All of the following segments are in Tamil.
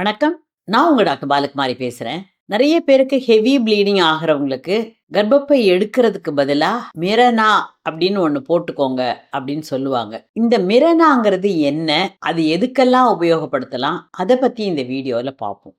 வணக்கம். நான் உங்க டாக்டர் பாலகுமாரி பேசுறேன். நிறைய பேருக்கு ஹெவி ப்ளீடிங் ஆகிறவங்களுக்கு கர்ப்பப்பை எடுக்கிறதுக்கு பதிலாக மிரனா அப்படின்னு ஒன்று போட்டுக்கோங்க அப்படின்னு சொல்லுவாங்க. இந்த மிரனாங்கிறது என்ன? அது எதுக்கெல்லாம் உபயோகப்படுத்தலாம்? அதை பத்தி இந்த வீடியோவில் பார்ப்போம்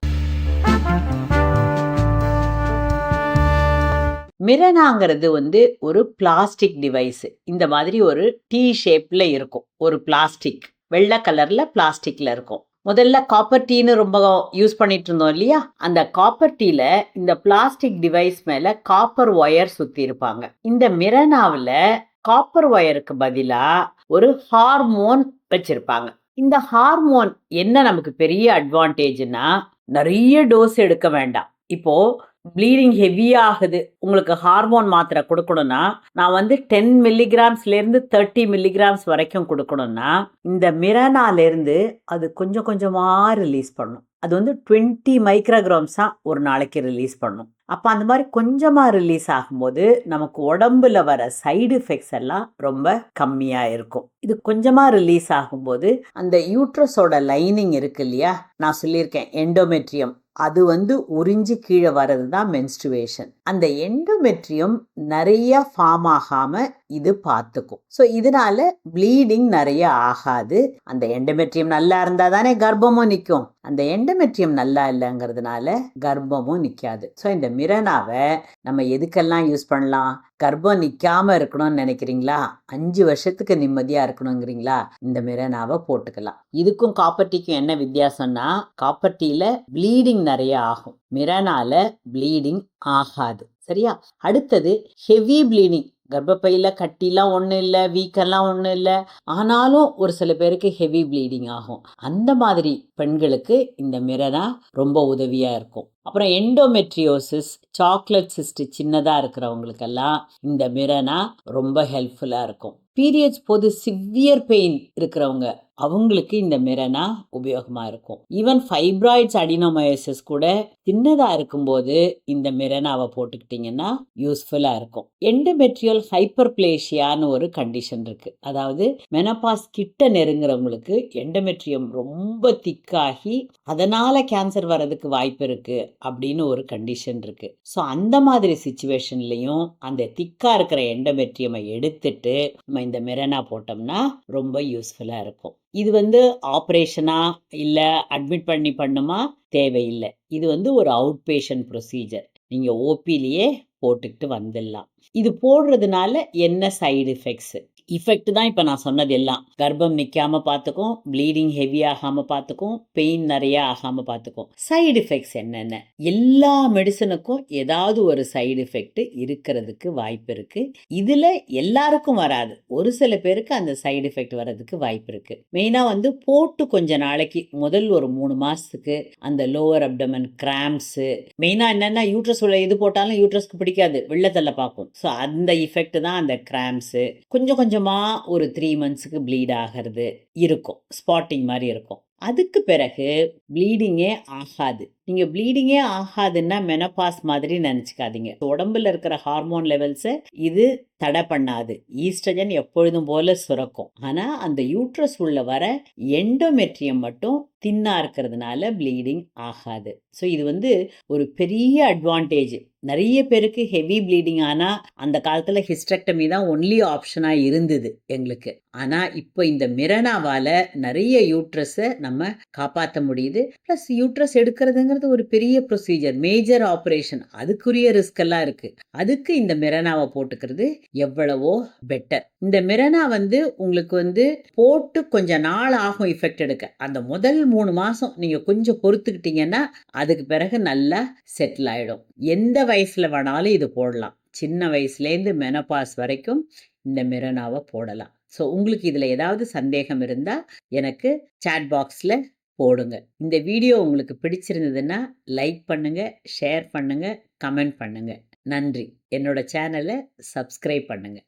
மிரனாங்கிறது வந்து ஒரு பிளாஸ்டிக் டிவைஸ் இந்த மாதிரி ஒரு டீ ஷேப்ல இருக்கும். ஒரு பிளாஸ்டிக் வெள்ளை கலர்ல பிளாஸ்டிக்ல இருக்கும். முதல்ல காப்பர் டீன்னு ரொம்ப யூஸ் பண்ணிட்டு இருந்தோம் இல்லையா? அந்த காப்பர் டீல இந்த பிளாஸ்டிக் டிவைஸ் மேல காப்பர் ஒயர் சுத்தி இருப்பாங்க. இந்த மிரனாவில் காப்பர் ஒயருக்கு பதிலா ஒரு ஹார்மோன் வச்சிருப்பாங்க. இந்த ஹார்மோன் என்ன நமக்கு பெரிய அட்வான்டேஜ்னா நிறைய டோஸ் எடுக்க வேண்டாம். இப்போ ப்ளீடிங் ஹெவியாகுது உங்களுக்கு ஹார்மோன் மாத்திரை கொடுக்கணும்னா நான் வந்து டென் மில்லிகிராம்ஸ்லேருந்து தேர்ட்டி மில்லிகிராம்ஸ் வரைக்கும் கொடுக்கணும்னா இந்த மிரனாலேருந்து அது கொஞ்சம் கொஞ்சமாக ரிலீஸ் பண்ணும். அது வந்து டுவெண்ட்டி மைக்ரோகிராம்ஸாக ஒரு நாளைக்கு ரிலீஸ் பண்ணும். அப்போ அந்த மாதிரி கொஞ்சமாக ரிலீஸ் ஆகும்போது நமக்கு உடம்புல வர சைடு எஃபெக்ட்ஸ் எல்லாம் ரொம்ப கம்மியாக இருக்கும். இது கொஞ்சமாக ரிலீஸ் ஆகும்போது அந்த யூட்ரஸோட லைனிங் இருக்கு இல்லையா? நான் சொல்லியிருக்கேன் எண்டோமெட்ரியம் அது வந்து உறிஞ்சி கீழே வர்றது தான் மென்ஸ்ட்ருவேஷன் அந்த எண்டோமெட்ரியம் நிறைய ஃபார்ம் ஆகாமல் இது பார்த்துக்கும். ஸோ இதனால ப்ளீடிங் நிறைய ஆகாது. அந்த எண்டோமெட்ரியம் நல்லா இருந்தால் தானே கர்ப்பமும் நிற்கும் அந்த எண்டோமெட்ரியம் நல்லா இல்லைங்கிறதுனால கர்ப்பமும் நிற்காது ஸோ இந்த மிரனாவை நம்ம எதுக்கெல்லாம் யூஸ் பண்ணலாம்? கர்ப்பம் நிற்காம இருக்கணும்னு நினைக்கிறீங்களா? அஞ்சு வருஷத்துக்கு நிம்மதியாக இருக்கணுங்கிறீங்களா? இந்த மிரனாவை போட்டுக்கலாம். இதுக்கும் காப்பர் டீக்கும் என்ன வித்தியாசம்னா காப்பர் ப்ளீடிங் நிறைய ஆகும். மிரனால ப்ளீடிங் ஆகாது. சரியா? அடுத்தது ஹெவி ப்ளீடிங் கர்ப்பப்பையில் கட்டிலாம் ஒன்றும் இல்லை வீக்கெல்லாம் ஒன்றும் இல்லை. ஆனாலும் ஒரு சில பேருக்கு ஹெவி ப்ளீடிங் ஆகும். அந்த மாதிரி பெண்களுக்கு இந்த மிரரா ரொம்ப உதவியாக இருக்கும். அப்புறம் எண்டோமெட்ரியோசிஸ் சாக்லேட் சிஸ்ட் சின்னதாக இருக்கிறவங்களுக்கெல்லாம் இந்த மிரனா ரொம்ப ஹெல்ப்ஃபுல்லாக இருக்கும். பீரியட்ஸ் போது சிவியர் பெயின் இருக்கிறவங்க அவங்களுக்கு இந்த மிரனா உபயோகமாக இருக்கும். ஈவன் ஃபைப்ராய்ட்ஸ் அடினோமயோசிஸ் கூட சின்னதாக இருக்கும்போது இந்த மிரனாவை போட்டுக்கிட்டிங்கன்னா யூஸ்ஃபுல்லாக இருக்கும். எண்டோமெட்ரியல் ஹைப்பர்பிளேஷியான்னு ஒரு கண்டிஷன் இருக்குது அதாவது மெனபாஸ் கிட்ட நெருங்குறவங்களுக்கு எண்டோமெட்ரியம் ரொம்ப திக்காகி அதனால் கேன்சர் வர்றதுக்கு வாய்ப்பு இருக்குது அப்படின்னு ஒரு கண்டிஷன் இருக்குது ஸோ அந்த மாதிரி சுச்சுவேஷன்லையும் அந்த திக்காக இருக்கிற எண்டோமெட்ரியமை எடுத்துட்டு நம்ம இந்த மிரனா போட்டோம்னா ரொம்ப யூஸ்ஃபுல்லாக இருக்கும். இது வந்து ஆப்ரேஷனா இல்லை அட்மிட் பண்ணி பண்ணுமா? தேவையில்லை. இது வந்து ஒரு அவுட் பேஷண்ட் ப்ரொசீஜர் நீங்கள் ஓபிலேயே போட்டுக்கிட்டு வந்துடலாம். இது போடுறதுனால என்ன சைடு எஃபெக்ட்ஸு இஃபெக்ட் தான் இப்போ நான் சொன்னது எல்லாம். கர்ப்பம் நிற்காம பார்த்துக்கும் ப்ளீடிங் ஹெவி ஆகாமல் பார்த்துக்கும் பெயின் நிறையா ஆகாமல் பார்த்துக்கும் சைடு எஃபெக்ட்ஸ் என்னென்ன? எல்லா மெடிசனுக்கும் ஏதாவது ஒரு சைடு எஃபெக்ட் இருக்கிறதுக்கு வாய்ப்பு இருக்குது இதில் எல்லாருக்கும் வராது. ஒரு சில பேருக்கு அந்த சைடு எஃபெக்ட் வர்றதுக்கு வாய்ப்பு இருக்குது மெயினாக வந்து போட்டு கொஞ்ச நாளைக்கு முதல் ஒரு மூணு மாதத்துக்கு அந்த லோவர் அப்டமன் கிராம்ஸு மெயினாக என்னென்னா யூட்ரஸ் உள்ள இது போட்டாலும் யூட்ரஸ்க்கு பிடிக்காது. வெள்ளத்தில் பார்க்கும். ஸோ அந்த இஃபெக்ட் தான் அந்த கிராம்ஸு கொஞ்சம் கொஞ்சமாக ஒரு த்ரீ மந்த்ஸுக்கு ப்ளீட் ஆகிறது இருக்கும். ஸ்பாட்டிங் மாதிரி இருக்கும். அதுக்கு பிறகு ப்ளீடிங்கே ஆகாது. நீங்கள் ப்ளீடிங்கே ஆகாதுன்னா மெனபாஸ் மாதிரி நினச்சிக்காதீங்க. உடம்புல இருக்கிற ஹார்மோன் லெவல்ஸை இது தடை பண்ணாது. ஈஸ்ட்ரஜன் எப்பொழுதும் போல சுரக்கும். ஆனால் அந்த யூட்ரஸ் உள்ள வர எண்டோமெட்ரியம் மட்டும் தின்னாக இருக்கிறதுனால ப்ளீடிங் ஆகாது. ஸோ இது வந்து ஒரு பெரிய அட்வான்டேஜ் நிறைய பேருக்கு ஹெவி ப்ளீடிங் ஆனால் அந்த காலத்தில் ஹிஸ்டக்டமி தான் ஒன்லி ஆப்ஷனாக இருந்தது எங்களுக்கு. ஆனால் இப்போ இந்த மிரனாவால் நிறைய யூட்ரஸை நம்ம காப்பாற்ற முடியுது. ப்ளஸ் யூட்ரஸ் எடுக்கிறதுங்க எடுக்கிறதுங்கிறது ஒரு பெரிய ப்ரொசீஜர் மேஜர் ஆப்ரேஷன் அதுக்குரிய ரிஸ்க் எல்லாம் இருக்கு. அதுக்கு இந்த மிரனாவை போட்டுக்கிறது எவ்வளவோ பெட்டர் இந்த மிரனா வந்து உங்களுக்கு வந்து போட்டு கொஞ்ச நாள் ஆகும் இஃபெக்ட் எடுக்க. அந்த முதல் மூணு மாதம் நீங்கள் கொஞ்சம் பொறுத்துக்கிட்டீங்கன்னா அதுக்கு பிறகு நல்லா செட்டில் ஆகிடும் எந்த வயசில் வேணாலும் இது போடலாம். சின்ன வயசுலேருந்து மெனபாஸ் வரைக்கும் இந்த மிரனாவை போடலாம். ஸோ உங்களுக்கு இதில் ஏதாவது சந்தேகம் இருந்தால் எனக்கு சாட் பாக்ஸில் போடுங்க. இந்த வீடியோ உங்களுக்கு பிடிச்சிருந்ததுன்னா லைக் பண்ணுங்கள் ஷேர் பண்ணுங்கள் கமெண்ட் பண்ணுங்கள் நன்றி. என்னோட சேனலை சப்ஸ்கிரைப் பண்ணுங்கள்